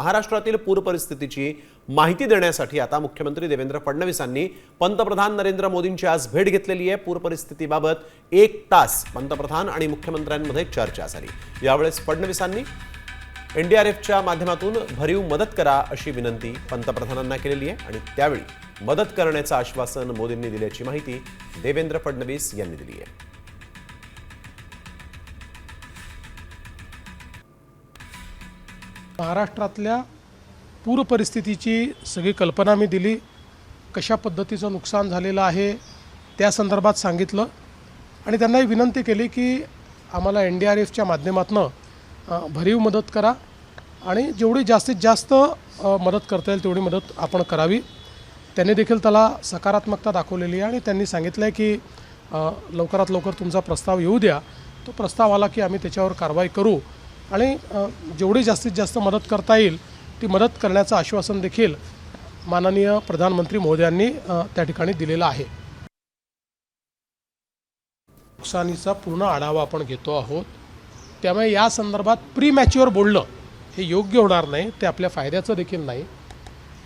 महाराष्ट्रातील पूर परिस्थितीची माहिती देण्यासाठी आता मुख्यमंत्री देवेंद्र फडणवीसांनी पंतप्रधान नरेंद्र मोदींची आज भेट घेतलेली आहे. पूर परिस्थितीबाबत एक तास पंतप्रधान आणि मुख्यमंत्र्यांमध्ये चर्चा झाली. यावेळेस फडणवीसांनी एनडीआरएफच्या माध्यमातून भरीव मदत करा अशी विनंती पंतप्रधानांना केलेली आहे आणि त्यावेळी मदत करण्याचं आश्वासन मोदींनी दिल्याची माहिती देवेंद्र फडणवीस यांनी दिली आहे. महाराष्ट्रातल्या पूर परिस्थितीची सगळी कल्पना मी दिली. कशा पद्धतीचं नुकसान झालेलं आहे त्या संदर्भात सांगितलं. आणि त्यांनाही विनंती केली की आम्हाला एन डी आर एफच्या माध्यमातून भरीव मदत करा. आणि जेवढी जास्तीत जास्त मदत करता येईल तेवढी मदत आपण करावी. त्यांनी देखील त्याला सकारात्मकता दाखवलेली आहे आणि त्यांनी सांगितलं आहे की लवकरात लवकर तुमचा प्रस्ताव येऊ द्या. तो प्रस्ताव आला की आम्ही त्याच्यावर कारवाई करू. आणि जेवढी जास्तीत जास्त मदत करता येईल ती मदत करण्याचं आश्वासन देखील माननीय प्रधानमंत्री मोदयांनी त्या ठिकाणी दिलेलं आहे. नुकसानीचा पूर्ण आढावा आपण घेतो आहोत. त्यामुळे या संदर्भात प्री मॅच्युअर बोलणं हे योग्य होणार नाही ते आपल्या फायद्याचं देखील नाही.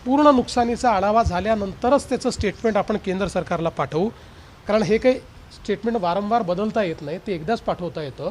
पूर्ण नुकसानीचा आढावा झाल्यानंतरच त्याचं स्टेटमेंट आपण केंद्र सरकारला पाठवू. कारण हे काही स्टेटमेंट वारंवार बदलता येत नाही ते एकदाच पाठवता येतं.